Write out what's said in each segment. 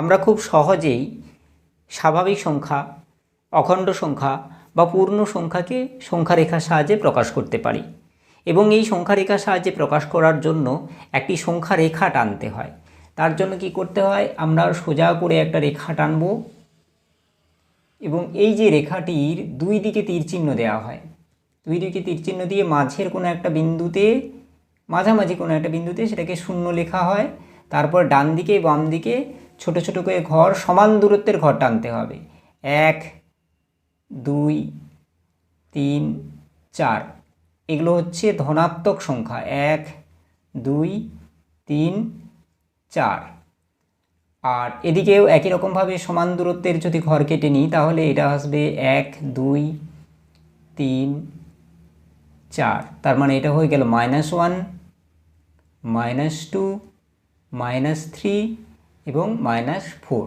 আমরা খুব সহজেই স্বাভাবিক সংখ্যা, অখণ্ড সংখ্যা বা পূর্ণ সংখ্যাকে সংখ্যারেখার সাহায্যে প্রকাশ করতে পারি এবং এই সংখ্যারেখার সাহায্যে প্রকাশ করার জন্য একটি সংখ্যা রেখা টানতে হয়। তার জন্য কি করতে হয়? আমরা সোজা করে একটা রেখা টানবো এবং এই যে রেখাটির দুই দিকে তীরচিহ্ন দেওয়া হয়, দুই দিকে তীর চিহ্ন দিয়ে মাঝের কোনো একটা বিন্দুতে, মাঝামাঝি কোনো একটা বিন্দুতে সেটাকে শূন্য লেখা হয়। তারপর ডান দিকে, বাম দিকে ছোট ছোট করে ঘর, সমান দূরত্বের ঘর টানতে হবে। এক, দুই, তিন, চার। এগুলো হচ্ছে ধনাত্মক সংখ্যা। এক, দুই, তিন, চার। আর এদিকেও একই রকমভাবে সমান দূরত্বের যদি ঘর কেটে নিই, তাহলে এটা আসবে এক, দুই, তিন, চার। তার মানে এটা হয়ে গেল minus one, minus two, minus three এবং মাইনাস ফোর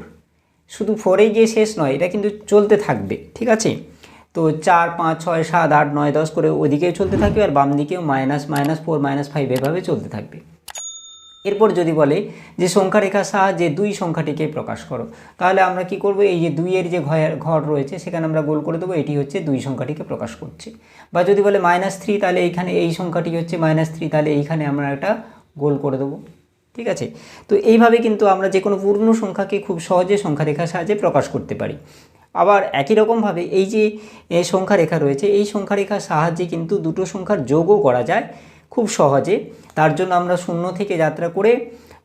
শুধু ফোরেই গিয়ে শেষ নয়, এটা কিন্তু চলতে থাকবে, ঠিক আছে? তো চার, পাঁচ, ছয়, সাত, আট, নয়, দশ করে ওদিকেও চলতে থাকবে আর বাম দিকেও minus minus four minus five এভাবে চলতে থাকবে। এরপর যদি বলে যে সংখ্যা রেখার সাহায্যে দুই সংখ্যাটিকে প্রকাশ করো, তাহলে আমরা কি করব? এই যে দুইয়ের যে ঘর ঘর রয়েছে, সেখানে আমরা গোল করে দেবো, এটি হচ্ছে দুই সংখ্যাটিকে প্রকাশ করছে। বা যদি বলে মাইনাস থ্রি তাহলে এইখানে এই সংখ্যাটি হচ্ছে মাইনাস থ্রি তাহলে এইখানে আমরা একটা গোল করে দেবো। ঠিক আছে? তো এইভাবে কিন্তু আমরা যে কোনো পূর্ণ সংখ্যাকে খুব সহজে সংখ্যা রেখার সাহায্যে প্রকাশ করতে পারি। আবার একই রকমভাবে এই যে সংখ্যা রেখা রয়েছে, এই সংখ্যা রেখার সাহায্যে কিন্তু দুটো সংখ্যার যোগও করা যায় খুব সহজে। তার জন্য আমরা শূন্য থেকে যাত্রা করে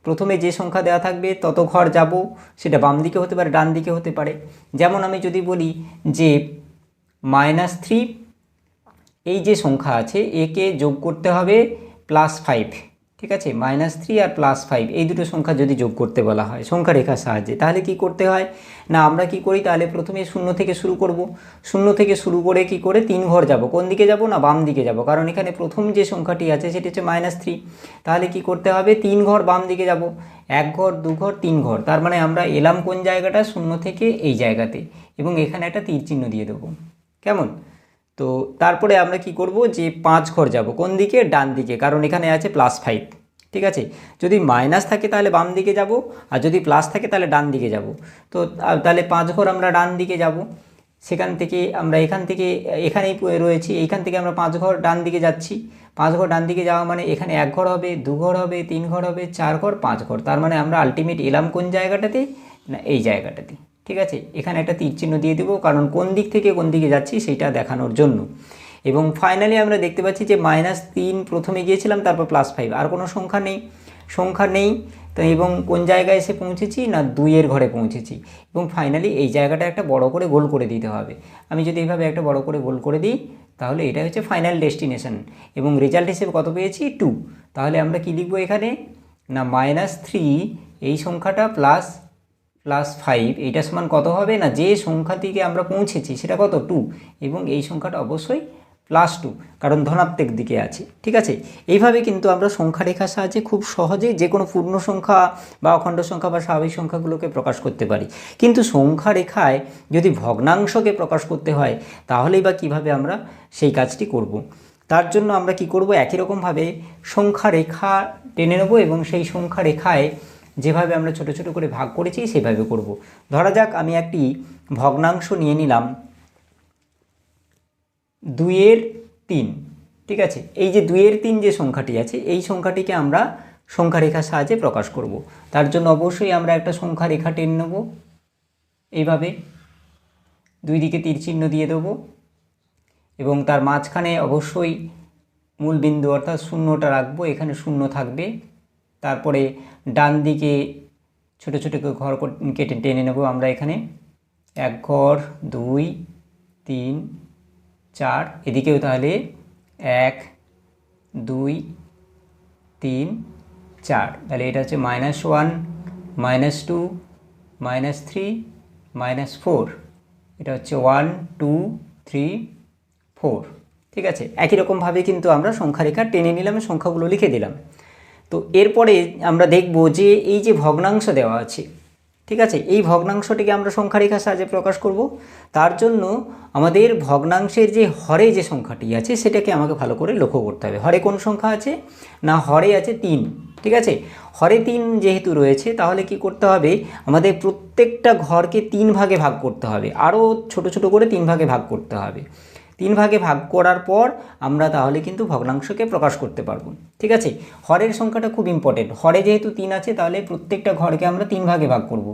প্রথমে যে সংখ্যা দেওয়া থাকবে, তত ঘর যাব, সেটা বাম দিকে হতে পারে, ডান দিকে হতে পারে। যেমন আমি যদি বলি যে, মাইনাস থ্রি, এই যে সংখ্যা আছে, একে যোগ করতে হবে প্লাস ফাইভ। ঠিক আছে মাইনাস থ্রি আর প্লাস ফাইভ এই দুটো সংখ্যা যদি যোগ করতে বলা হয় সংখ্যা রেখার সাহায্যে, তাহলে কি করতে হয়? না, আমরা কি করি? তাহলে প্রথমে শূন্য থেকে শুরু করব। শূন্য থেকে শুরু করে কি করে? তিন ঘর যাব। কোন দিকে যাব না বাম দিকে যাব? কারণ এখানে প্রথম যে সংখ্যাটি আছে, সেটি হচ্ছে মাইনাস থ্রি তাহলে কি করতে হবে? তিন ঘর বাম দিকে যাব। এক ঘর, দু ঘর, তিন ঘর। তার মানে আমরা এলাম কোন জায়গাটা? শূন্য থেকে এই জায়গাতে। এবং এখানে একটা তীর চিহ্ন দিয়ে দেবো। কেমন? তো তারপরে আমরা কি করব যে পাঁচ ঘর যাব, কোন দিকে? ডান দিকে, কারণ এখানে আছে প্লাস ফাইভ ঠিক আছে? যদি মাইনাস থাকে তাহলে বাম দিকে যাব, আর যদি প্লাস থাকে তাহলে ডান দিকে যাব। তো তাহলে পাঁচ ঘর আমরা ডান দিকে যাব। সেখান থেকে আমরা এখান থেকে, এখানেই রয়েছি এইখান থেকে আমরা পাঁচ ঘর ডান দিকে যাচ্ছি। পাঁচ ঘর ডান দিকে যাওয়া মানে এখানে এক ঘর হবে, দু ঘর হবে, তিন ঘর হবে, চার ঘর, পাঁচ ঘর। তার মানে আমরা আলটিমেট এলাম কোন জায়গাটাতে? না, এই জায়গাটাতে। ঠিক আছে? এখানে একটা তীর চিহ্ন দিয়ে দেবো, কারণ কোন দিক থেকে কোন দিকে যাচ্ছি সেটা দেখানোর জন্য। এবং ফাইনালি আমরা দেখতে পাচ্ছি যে মাইনাস তিন প্রথমে গিয়েছিলাম, তারপর প্লাস ফাইভ আর কোনো সংখ্যা নেই। সংখ্যা নেই, তো এবং কোন জায়গায় এসে পৌঁছেছি না দুইয়ের ঘরে পৌঁছেছি? এবং ফাইনালি এই জায়গাটা একটা বড় করে গোল করে দিতে হবে। আমি যদি এইভাবে একটা বড় করে গোল করে দিই, তাহলে এটা হচ্ছে ফাইনাল ডেস্টিনেশন এবং রেজাল্ট হিসেবে কত পেয়েছি? টু তাহলে আমরা কি লিখব এখানে? না মাইনাস থ্রি এই সংখ্যাটা প্লাস প্লাস ফাইভ এইটা সমান কত হবে? না, যে সংখ্যাটিকে আমরা পৌঁছেছি সেটা কত? টু এবং এই সংখ্যাটা অবশ্যই প্লাস টু কারণ ধনাত্মক দিকে আছে, ঠিক আছে? এইভাবে কিন্তু আমরা সংখ্যা রেখার সাহায্যে খুব সহজেই যে কোনো পূর্ণ সংখ্যা বা অখণ্ড সংখ্যা বা স্বাভাবিক সংখ্যাগুলোকে প্রকাশ করতে পারি। কিন্তু সংখ্যা রেখায় যদি ভগ্নাংশকে প্রকাশ করতে হয়, তাহলেই বা কীভাবে আমরা সেই কাজটি করব। তার জন্য আমরা কি করব? একই রকমভাবে সংখ্যা রেখা টেনে নেব এবং সেই সংখ্যা রেখায় যেভাবে আমরা ছোট ছোট করে ভাগ করেছি, সেভাবে করব। ধরা যাক আমি একটি ভগ্নাংশ নিয়ে নিলাম দুইয়ের তিন, ঠিক আছে এই যে দুইয়ের তিন যে সংখ্যাটি আছে, এই সংখ্যাটিকে আমরা সংখ্যা রেখার সাহায্যে প্রকাশ করব। তার জন্য অবশ্যই আমরা একটা সংখ্যা রেখা টেনে নেব এইভাবে দুই দিকে তীর চিহ্ন দিয়ে দেবো এবং তার মাঝখানে অবশ্যই মূল বিন্দু অর্থাৎ শূন্যটা রাখব এখানে শূন্য থাকবে তারপরে ডান দিকে ছোট ছোট ঘর কেটে টেনে নেব আমরা এখানে। এক ঘর, দুই, তিন, চার, এদিকেও তাহলে এক, দুই, তিন, চার। তাহলে এটা হচ্ছে minus one minus two minus three minus four এটা হচ্ছে ওয়ান টু থ্রি ফোর ঠিক আছে? একই রকমভাবে কিন্তু আমরা সংখ্যা রেখা টেনে নিলাম, সংখ্যাগুলো লিখে দিলাম। তো এরপরে আমরা দেখব যে এই যে ভগ্নাংশ দেওয়া আছে, ঠিক আছে? এই ভগ্নাংশটিকে আমরা সংখ্যা রেখার সাহায্যে প্রকাশ করব। তার জন্য আমাদের ভগ্নাংশের যে হরে যে সংখ্যাটি আছে, সেটাকে আমাকে ভালো করে লক্ষ্য করতে হবে। হরে কোন সংখ্যা আছে? না, হরে আছে তিন, ঠিক আছে? হরে তিন যেহেতু রয়েছে, তাহলে কি করতে হবে? আমাদের প্রত্যেকটা ঘরকে তিন ভাগে ভাগ করতে হবে। আরও ছোট ছোট করে তিন ভাগে ভাগ করতে হবে। ভাগে ভাগ করার পর আমরা তাহলে কিন্তু ভগ্নাংশকে প্রকাশ করতে পারব। ঠিক আছে? হরের সংখ্যাটা খুব ইম্পর্টেন্ট হরে যেহেতু তিন আছে, তাহলে প্রত্যেকটা ঘরকে আমরা তিন ভাগে ভাগ করব।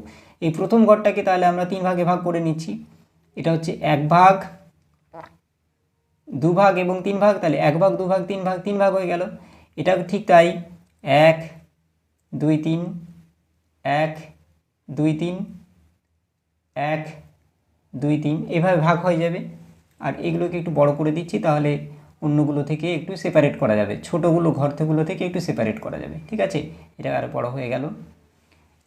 এই প্রথম ঘরটাকে তাহলে আমরা তিন ভাগে ভাগ করে নিচ্ছি। এটা হচ্ছে এক ভাগ, দু ভাগ এবং তিন ভাগ, তাহলে এক ভাগ, দু ভাগ, তিন ভাগ তিন ভাগ হয়ে গেল। এটা ঠিক তাই। এক, দুই, তিন, এক, দুই, তিন, এক, দুই, তিন, এভাবে ভাগ হয়ে যাবে। আর এগুলোকে একটু বড় করে দিচ্ছি, তাহলে অন্যগুলো থেকে একটু সেপারেট করা যাবে। ছোটোগুলো ঘর থেকেগুলো থেকে একটু সেপারেট করা যাবে, ঠিক আছে? এটা আরও বড় হয়ে গেল।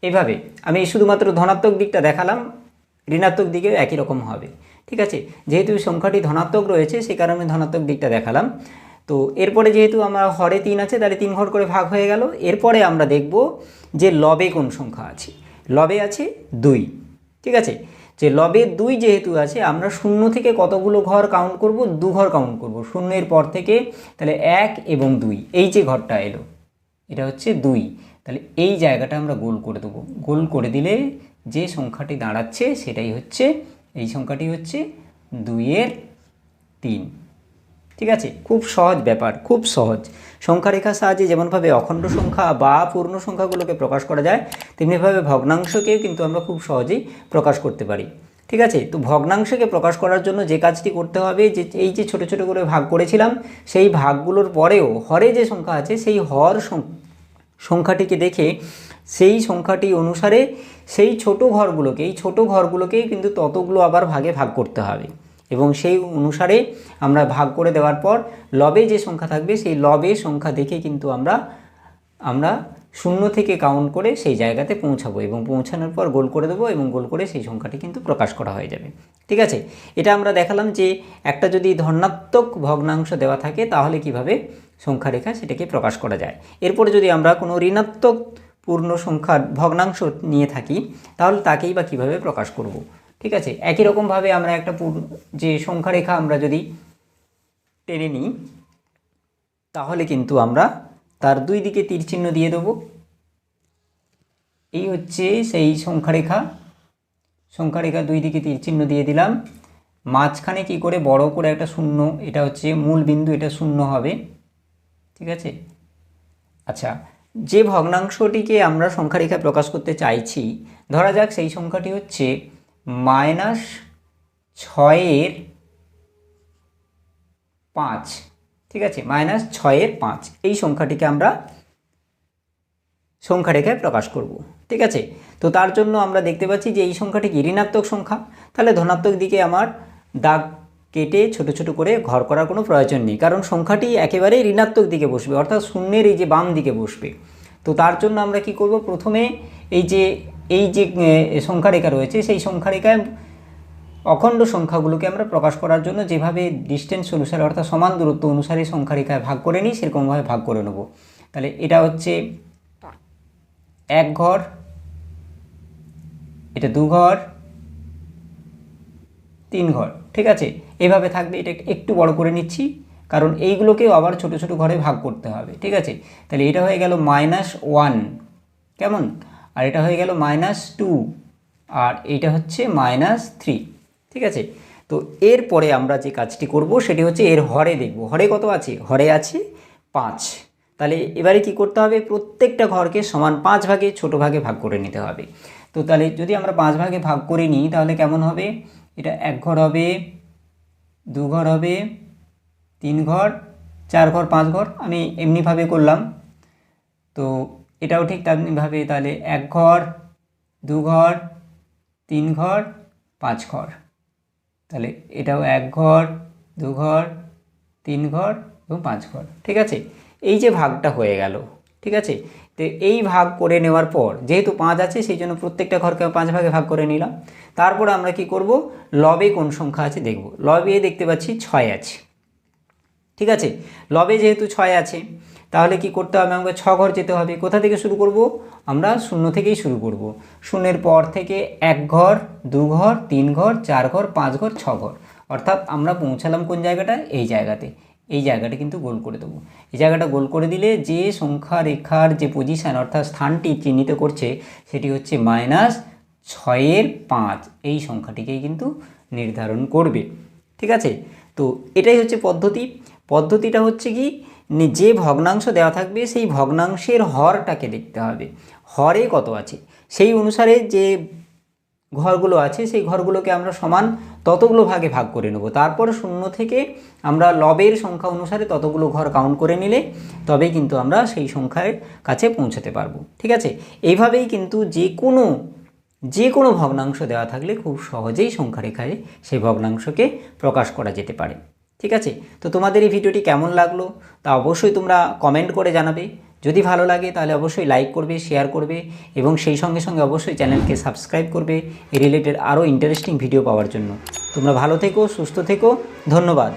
এভাবে আমি শুধুমাত্র ধনাত্মক দিকটা দেখালাম, ঋণাত্মক দিকে একই রকম হবে, ঠিক আছে? যেহেতু সংখ্যাটি ধনাত্মক রয়েছে, সে কারণে ধনাত্মক দিকটা দেখালাম। তো এরপরে যেহেতু আমার হরে তিন আছে, তাহলে তিন ঘর করে ভাগ হয়ে গেল। এরপরে আমরা দেখব যে লবে কোন সংখ্যা আছে। লবে আছে দুই, ঠিক আছে? যে লবে দুই যেহেতু আছে, আমরা শূন্য থেকে কতগুলো ঘর কাউন্ট করব? দু ঘর কাউন্ট করব। শূন্যের পর থেকে তাহলে এক এবং দুই। এই যে ঘরটা এলো, এটা হচ্ছে দুই। তাহলে এই জায়গাটা আমরা গোল করে দেবো। গোল করে দিলে যে সংখ্যাটি দাঁড়াচ্ছে, সেটাই হচ্ছে, এই সংখ্যাটি হচ্ছে দুইয়ের তিন। ঠিক আছে? খুব সহজ ব্যাপার, খুব সহজ। সংখ্যারেখার সাহায্যে যেমনভাবে অখণ্ড সংখ্যা বা পূর্ণ সংখ্যাগুলোকে প্রকাশ করা যায়, তেমনিভাবে ভগ্নাংশকেও কিন্তু আমরা খুব সহজেই প্রকাশ করতে পারি। ঠিক আছে? তো ভগ্নাংশকে প্রকাশ করার জন্য যে কাজটি করতে হবে, যে এই যে ছোটো ছোটো করে ভাগ করেছিলাম, সেই ভাগগুলোর পরেও হরে যে সংখ্যা আছে, সেই হর সংখ্যাটিকে দেখে সেই সংখ্যাটি অনুসারে সেই ছোট ঘরগুলোকে, এই ছোট ঘরগুলোকেই কিন্তু ততগুলো আবার ভাগে ভাগ করতে হবে। এবং সেই অনুসারে আমরা ভাগ করে দেওয়ার পর লবে যে সংখ্যা থাকবে, সেই লবে সংখ্যা দেখে কিন্তু আমরা আমরা শূন্য থেকে কাউন্ট করে সেই জায়গাতে পৌঁছাবো এবং পৌঁছানোর পর গোল করে দেবো এবং গোল করে সেই সংখ্যাটি কিন্তু প্রকাশ করা হয়ে যাবে। ঠিক আছে? এটা আমরা দেখালাম যে একটা যদি ধনাত্মক ভগ্নাংশ দেওয়া থাকে, তাহলে কীভাবে সংখ্যা রেখা সেটাকে প্রকাশ করা যায়? এরপরে যদি আমরা কোনো ঋণাত্মক পূর্ণ সংখ্যার ভগ্নাংশ নিয়ে থাকি, তাহলে তাকেই বা কীভাবে প্রকাশ করব? ঠিক আছে? একই রকমভাবে আমরা একটা যে সংখ্যা রেখা আমরা যদি টেনে নিই, তাহলে কিন্তু আমরা তার দুই দিকে তীর চিহ্ন দিয়ে দেবো। এই হচ্ছে সেই সংখ্যারেখা। সংখ্যারেখা দুই দিকে তীর চিহ্ন দিয়ে দিলাম। মাঝখানে কি করে? বড় করে একটা শূন্য, এটা হচ্ছে মূল বিন্দু, এটা শূন্য হবে। ঠিক আছে? আচ্ছা যে ভগ্নাংশটিকে আমরা সংখ্যারেখা প্রকাশ করতে চাইছি, ধরা যাক সেই সংখ্যাটি হচ্ছে মাইনাস ছয়ের পাঁচ। ঠিক আছে, মাইনাস ছয়ের পাঁচ। এই সংখ্যাটিকে আমরা সংখ্যা রেখায় প্রকাশ করব। ঠিক আছে, তো তার জন্য আমরা দেখতে পাচ্ছি যে এই সংখ্যাটি কি? ঋণাত্মক সংখ্যা। তাহলে ধনাত্মক দিকে আমার দাগ কেটে ছোট ছোট করে ঘর করার কোনো প্রয়োজন নেই। কারণ সংখ্যাটি একেবারেই ঋণাত্মক দিকে বসবে, অর্থাৎ শূন্যের এই যে বাম দিকে বসবে। তো তার জন্য আমরা কি করব? প্রথমে এই যে এই যে এ, সংখ্যা রেখা রয়েছে সেই সংখ্যা রেখায় অখণ্ড সংখ্যাগুলোকে আমরা প্রকাশ করার জন্য যেভাবে ডিস্টেন্স অনুসারে অর্থাৎ সমান দূরত্ব অনুসারে সংখ্যা রেখায় ভাগ করে নিই সেরকমভাবে ভাগ করে নেব। তাহলে এটা হচ্ছে এক ঘর এটা দু ঘর তিন ঘর ঠিক আছে? এভাবে থাকবে এটা একটু বড় করে নিচ্ছি কারণ এইগুলোকেও আবার ছোট ছোট ঘরে ভাগ করতে হবে ঠিক আছে? তাহলে এটা হয়ে গেল মাইনাস ওয়ান কেমন? আর এটা হয়ে গেল মাইনাস টু আর এইটা হচ্ছে মাইনাস থ্রি ঠিক আছে? তো এরপরে আমরা যে কাজটি করব, সেটি হচ্ছে এর হরে দেখব। হরে কত আছে? হরে আছে পাঁচ। তাহলে এবারে কি করতে হবে? প্রত্যেকটা ঘরকে সমান পাঁচ ভাগে ছোট ভাগে ভাগ করে নিতে হবে। তো তাহলে যদি আমরা পাঁচ ভাগে ভাগ করে নিই, তাহলে কেমন হবে? এটা এক ঘর হবে, দু ঘর হবে, তিন ঘর, চার ঘর, পাঁচ ঘর, আমি এমনিভাবে করলাম। তো এটাও ঠিক তেমনিভাবে তাহলে এক ঘর, দু ঘর, তিন ঘর, পাঁচ ঘর। তাহলে এটাও এক ঘর, দু ঘর, তিন ঘর এবং পাঁচ ঘর, ঠিক আছে? এই যে ভাগটা হয়ে গেল, ঠিক আছে? তো এই ভাগ করে নেওয়ার পর, যেহেতু পাঁচ আছে, সেই জন্য প্রত্যেকটা ঘরকে পাঁচ ভাগে ভাগ করে নিলাম। তারপর আমরা কি করব? লবে কোন সংখ্যা আছে দেখব। লবে দেখতে পাচ্ছি ছয় আছে, ঠিক আছে? লবে যেহেতু ছয় আছে তাহলে কি করতে হবে? আমাকে ছ ঘর যেতে হবে। কোথা থেকে শুরু করব? আমরা শূন্য থেকেই শুরু করব। শূন্যের পর থেকে এক ঘর, দু ঘর, তিন ঘর, চার ঘর, পাঁচ ঘর, ছ ঘর। অর্থাৎ আমরা পৌঁছালাম কোন জায়গাটা এই জায়গাতে। এই জায়গাটা কিন্তু গোল করে দেবো। এই জায়গাটা গোল করে দিলে যে সংখ্যা রেখার যে পজিশান অর্থাৎ স্থানটি চিহ্নিত করছে, সেটি হচ্ছে মাইনাস ছয়ের পাঁচ। এই সংখ্যাটিকেই কিন্তু নির্ধারণ করবে। ঠিক আছে? তো এটাই হচ্ছে পদ্ধতি। পদ্ধতিটা হচ্ছে কি? যে ভগ্নাংশ দেওয়া থাকবে সেই ভগ্নাংশের হরটাকে দেখতে হবে। হরে কত আছে? সেই অনুসারে যে ঘরগুলো আছে, সেই ঘরগুলোকে আমরা সমান ততগুলো ভাগে ভাগ করে নেব। তারপর শূন্য থেকে আমরা লবের সংখ্যা অনুসারে ততগুলো ঘর কাউন্ট করে নিলে তবেই কিন্তু আমরা সেই সংখ্যার কাছে পৌঁছাতে পারব। ঠিক আছে? এইভাবেই কিন্তু যে কোনো যে কোনো ভগ্নাংশ দেওয়া থাকলে খুব সহজেই সংখ্যা রেখায় সেই ভগ্নাংশকে প্রকাশ করা যেতে পারে। ঠিক আছে? তো তোমাদের এই ভিডিওটি কেমন লাগল তা অবশ্যই তোমরা কমেন্ট করে জানাবে। যদি ভালো লাগে তাহলে অবশ্যই লাইক করবে শেয়ার করবে এবং সেই সঙ্গে সঙ্গে অবশ্যই চ্যানেলকে সাবস্ক্রাইব করবে এই রিলেটেড আরও ইন্টারেস্টিং ভিডিও পাওয়ার জন্য। তোমরা ভালো থেকো, সুস্থ থেকো, ধন্যবাদ।